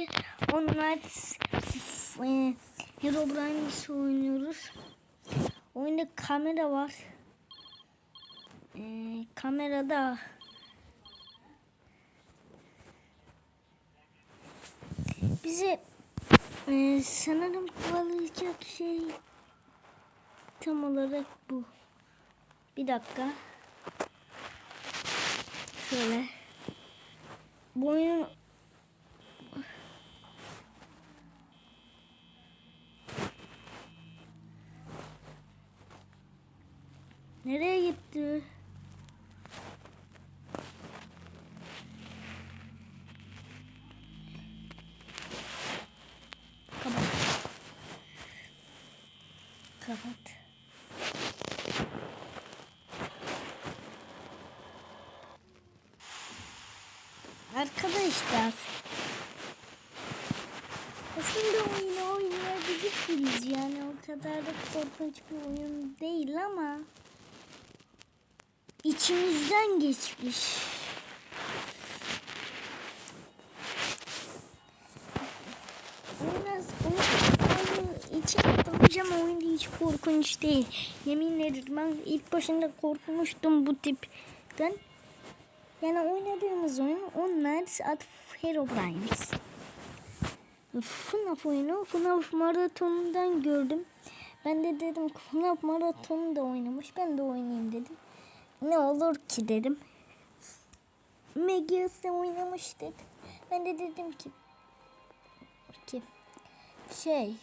arkadaşlar. Onlar e, Herobrine'si oynuyoruz. Oyunda kamera var. E, kamerada bize e, sanırım kovalayacak şey tam olarak bu. Bir dakika. Şöyle. Bu oyun Nereye gitti? Kapat. Kapat. Arkadaşlar. Aslında oyunu oynayabilirsiniz yani o kadar da korkunç bir oyun değil ama içimizden geçmiş. Oyun, oyun içine atlamayacağım oyun hiç korkunç değil. Yemin ederim ben ilk başında korkmuştum bu tipten. Yani oynadığımız oyun onlar at Herobrine's. FNAF oyunu FNAF maratonundan gördüm. Ben de dedim FNAF maratonu da oynamış. Ben de oynayayım dedim. Ne olur ki dedim. Megias'ı oynamış dedim. Ben de dedim ki ki şey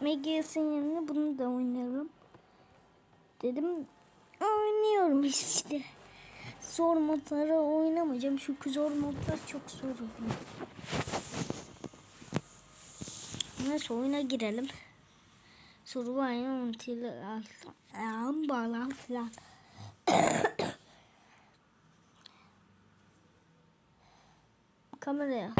Megias'ın yerine bunu da oynarım. Dedim oynuyorum işte. Zor modları oynamayacağım çünkü zor modlar çok zor oluyor. Neyse oyuna girelim. Survival until falan. Kameraya.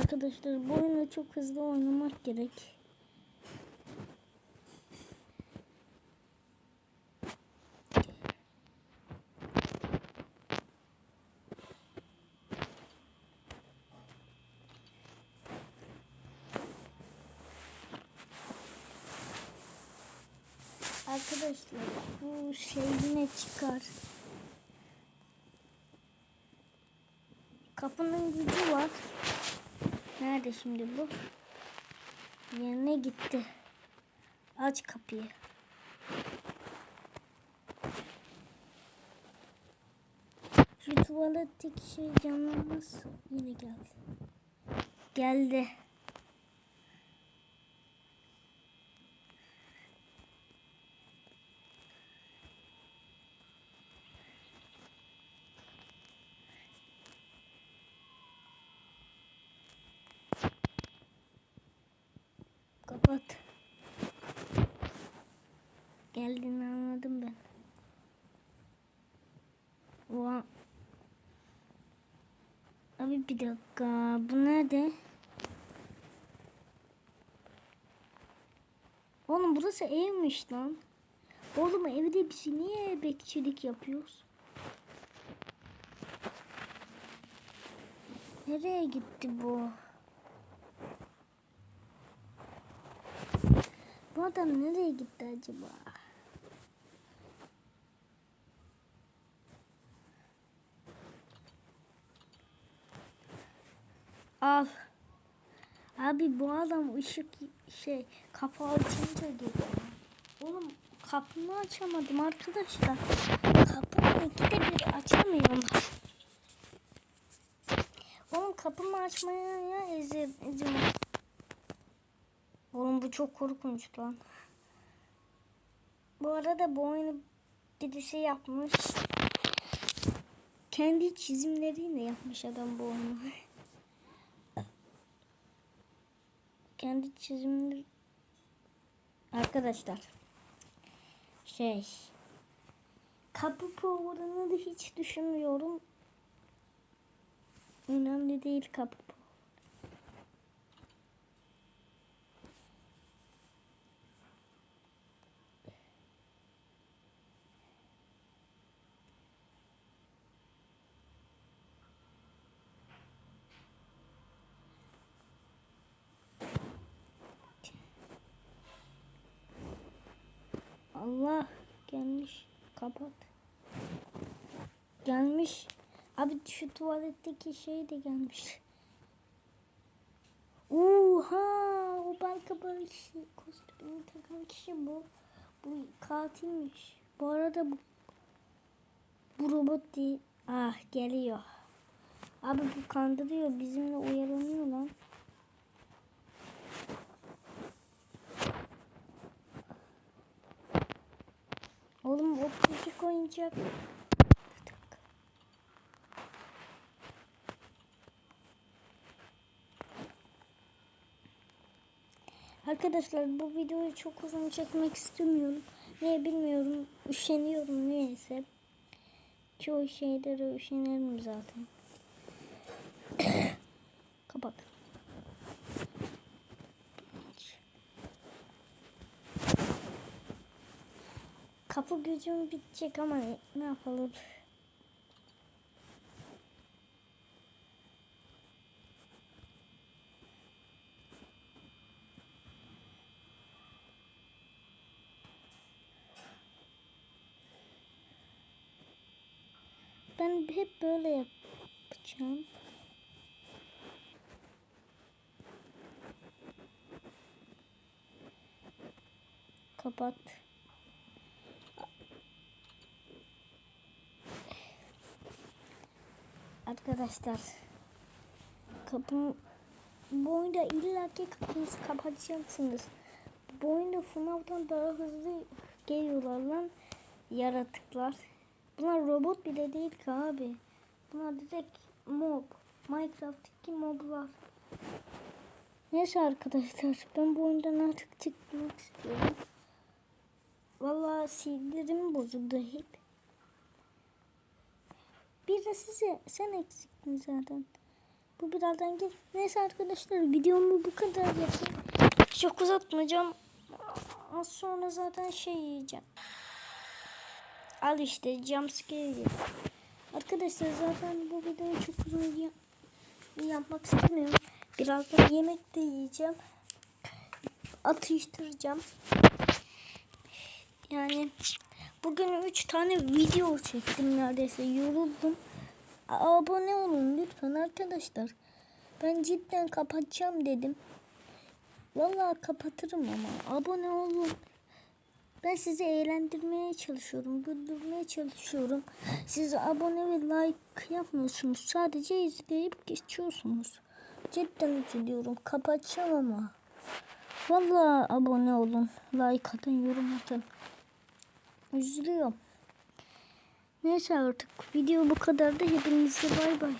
Arkadaşlar bu oyunu çok hızlı oynamak gerek. Arkadaşlar bu şey yine çıkar. Kapının gücü Nerede şimdi bu? Yerine gitti. Aç kapıyı. Şu tuvaletteki şey canlanmaz. Yine geldi. Geldi. Kapat. Geldiğini anladım ben. Oha. Abi bir dakika. Bu nerede? Oğlum burası evmiş lan. Oğlum evde biz niye bekçilik yapıyoruz? Nereye gitti bu? Bu adam nereye gitti acaba? Al. Abi bu adam ışık şey kapı açınca geliyor. Oğlum kapımı açamadım arkadaşlar. Kapımı ikide bir açamıyorum. Oğlum kapımı açmaya ya izin. izin. Bu çok korkunç lan. Bu arada bu oyunu birisi yapmış. Kendi çizimleriyle yapmış adam bu oyunu. kendi çizimleri arkadaşlar şey kapı programını da hiç düşünmüyorum. Önemli değil kapı Allah gelmiş. Kapat. Gelmiş. Abi şu tuvaletteki şey de gelmiş. Oha! O banka barışı kostümünü takan kişi bu. Bu katilmiş. Bu arada bu bu robot değil. Ah geliyor. Abi bu kandırıyor. Bizimle uyaranıyor lan. Oğlum o oyuncak. Arkadaşlar bu videoyu çok uzun çekmek istemiyorum. Niye bilmiyorum. Üşeniyorum niyeyse. Çoğu şeylere üşenirim zaten. Kapat. Kapı gücüm bitecek ama ne yapalım? Ben hep böyle yapacağım. Kapat. Arkadaşlar kapım bu oyunda illaki kapınızı kapatacaksınız. Bu oyunda FNAF'tan daha hızlı geliyorlar lan yaratıklar. Bunlar robot bile değil ki abi. Bunlar direkt mob. Minecraft'taki moblar. Neyse arkadaşlar ben bu oyundan artık çıkmak istiyorum. Vallahi sinirlerim bozuldu hep. Bir de size sen eksiktin zaten. Bu birazdan gel. Neyse arkadaşlar videomu bu kadar yapayım. Çok uzatmayacağım. Az sonra zaten şey yiyeceğim. Al işte jumpscare yiyeceğim. Arkadaşlar zaten bu videoyu çok uzun yap yapmak istemiyorum. Birazdan yemek de yiyeceğim. Atıştıracağım. Yani bugün 3 tane video çektim neredeyse. Yoruldum. Abone olun lütfen arkadaşlar. Ben cidden kapatacağım dedim. Vallahi kapatırım ama abone olun. Ben sizi eğlendirmeye çalışıyorum, güldürmeye çalışıyorum. Siz abone ve like yapmıyorsunuz. Sadece izleyip geçiyorsunuz. Cidden üzülüyorum. Kapatacağım ama. Vallahi abone olun. Like atın, yorum atın. Üzülüyorum. Neyse artık video bu kadar da hepinize bay bay.